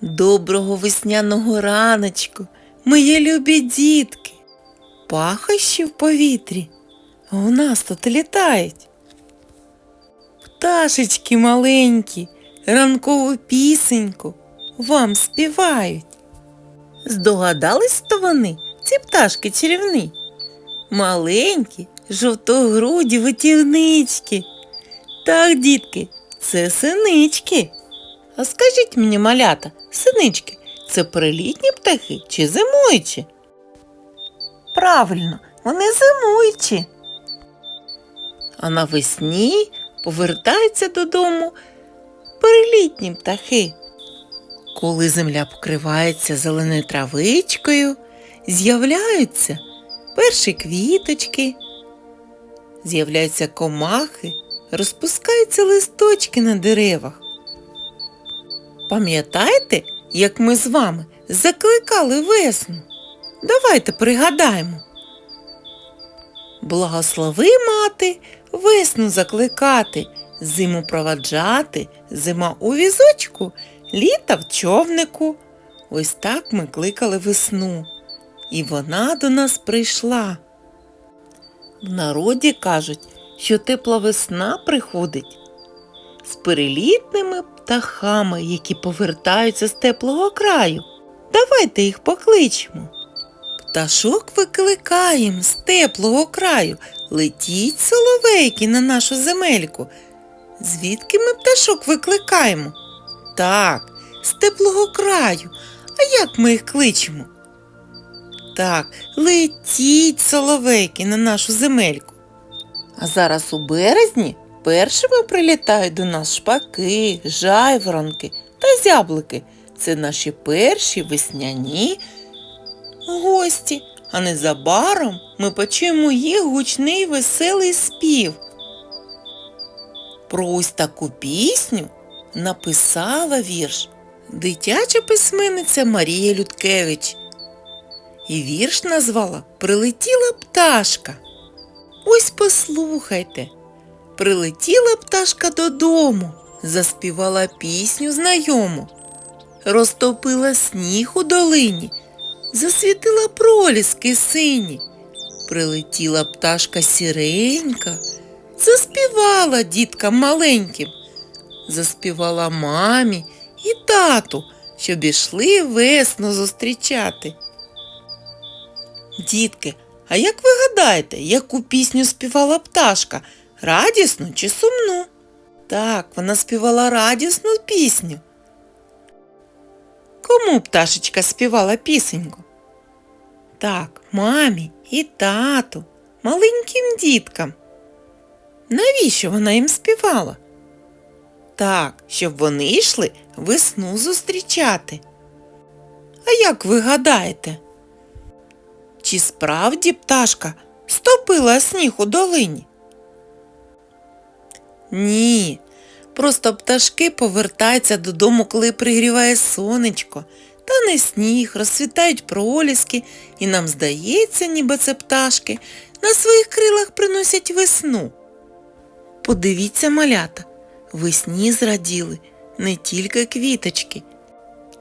Доброго весняного раночку, мої любі дітки. Пахощі в повітрі. У нас тут літають. Пташечки маленькі, ранкову пісеньку вам співають. Здогадались то вони, ці пташки чарівні? Маленькі, жовтогруді витівнички. Так, дітки, це синички. А скажіть мені, малята, синички, це прилітні птахи чи зимуючі? Правильно, вони зимуючі. А навесні повертаються додому перелітні птахи. Коли земля покривається зеленою травичкою, з'являються перші квіточки, з'являються комахи, розпускаються листочки на деревах. Пам'ятаєте, як ми з вами закликали весну? Давайте пригадаємо. Благослови мати, весну закликати, зиму проваджати, зима у візочку, літа в човнику. Ось так ми кликали весну. І вона до нас прийшла. В народі кажуть, що тепла весна приходить з перелітними птахами, які повертаються з теплого краю. Давайте їх покличемо. Пташок викликаєм з теплого краю. Летіть соловейки на нашу земельку. Звідки ми пташок викликаємо? Так, з теплого краю. А як ми їх кличемо? Так, летіть соловейки на нашу земельку. А зараз у березні першими прилітають до нас шпаки, жайворонки та зяблики. Це наші перші весняні гості, а незабаром ми почуємо їх гучний веселий спів. Про ось таку пісню написала вірш дитяча письменниця Марія Людкевич. І вірш назвала Прилетіла пташка. Ось послухайте. Прилетіла пташка додому, заспівала пісню знайому, розтопила сніг у долині, засвітила проліски сині. Прилетіла пташка сіренька, заспівала діткам маленьким, заспівала мамі і тату, щоб ішли весну зустрічати. Дітки, а як ви гадаєте, яку пісню співала пташка? Радісну чи сумну? Так, вона співала радісну пісню. Кому пташечка співала пісеньку? Так, мамі і тату, маленьким діткам. Навіщо вона їм співала? Так, щоб вони йшли весну зустрічати. А як ви гадаєте? Чи справді пташка стопила сніг у долині? Ні, просто пташки повертаються додому, коли пригріває сонечко, та не сніг, розцвітають проліски, і нам здається, ніби це пташки на своїх крилах приносять весну. Подивіться, малята, весні зраділи не тільки квіточки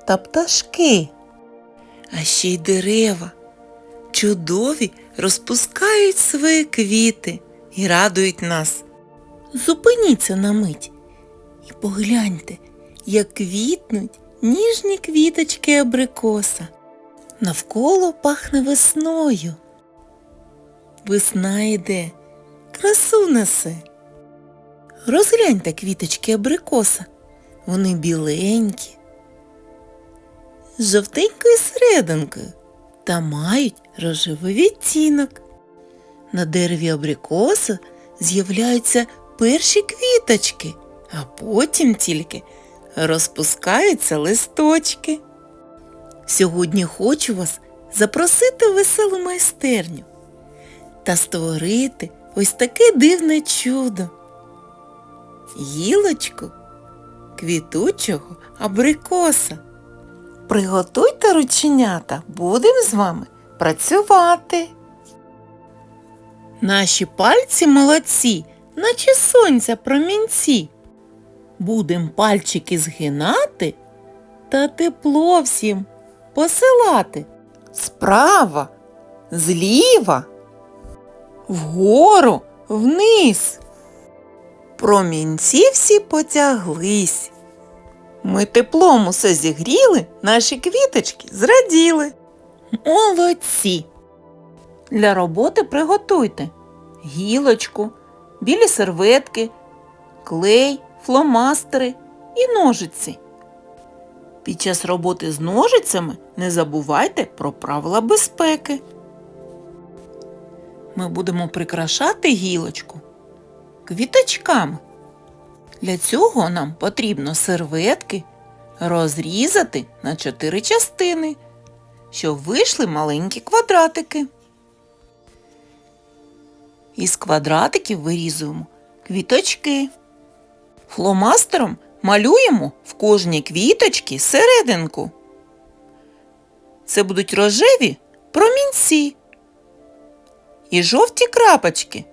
та пташки, а ще й дерева. Чудові розпускають свої квіти і радують нас. Зупиніться на мить і погляньте, як квітнуть ніжні квіточки абрикоса. Навколо пахне весною. Весна йде, красу несе. Розгляньте квіточки абрикоса. Вони біленькі, з жовтенькою серединкою та мають рожевий відтінок. На дереві абрикоса з'являються перші квіточки, а потім тільки розпускаються листочки. Сьогодні хочу вас запросити в веселу майстерню та створити ось таке дивне чудо. Гілочку квітучого абрикоса. Приготуйте рученята, будемо з вами працювати. Наші пальці молодці, наче сонця промінці. Будем пальчики згинати та тепло всім посилати. Справа, зліва, вгору, вниз. Промінці всі потяглись. Ми теплом усе зігріли, наші квіточки зраділи. Молодці! Для роботи приготуйте гілочку, білі серветки, клей, фломастери і ножиці. Під час роботи з ножицями не забувайте про правила безпеки. Ми будемо прикрашати гілочку квіточками. Для цього нам потрібно серветки розрізати на чотири частини, щоб вийшли маленькі квадратики. Із квадратиків вирізуємо квіточки. Фломастером малюємо в кожній квіточці серединку. Це будуть рожеві промінці і жовті крапочки.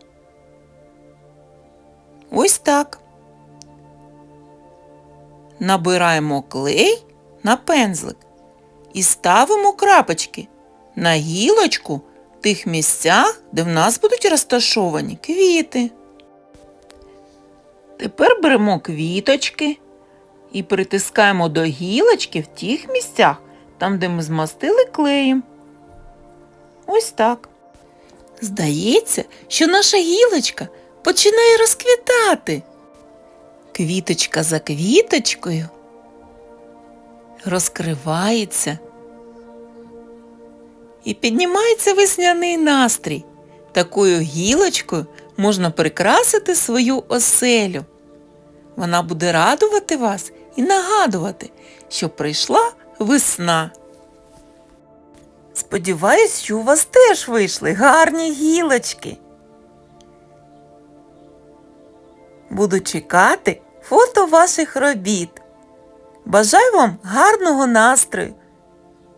Ось так. Набираємо клей на пензлик і ставимо крапочки на гілочку тих місцях, де в нас будуть розташовані квіти. Тепер беремо квіточки і притискаємо до гілочки в тих місцях, там, де ми змастили клеєм. Ось так. Здається, що наша гілочка починає розквітати. Квіточка за квіточкою розкривається і піднімається весняний настрій. Такою гілочкою можна прикрасити свою оселю. Вона буде радувати вас і нагадувати, що прийшла весна. Сподіваюсь, що у вас теж вийшли гарні гілочки. Буду чекати фото ваших робіт. Бажаю вам гарного настрою.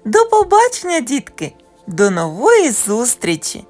До побачення, дітки! До нової зустрічі!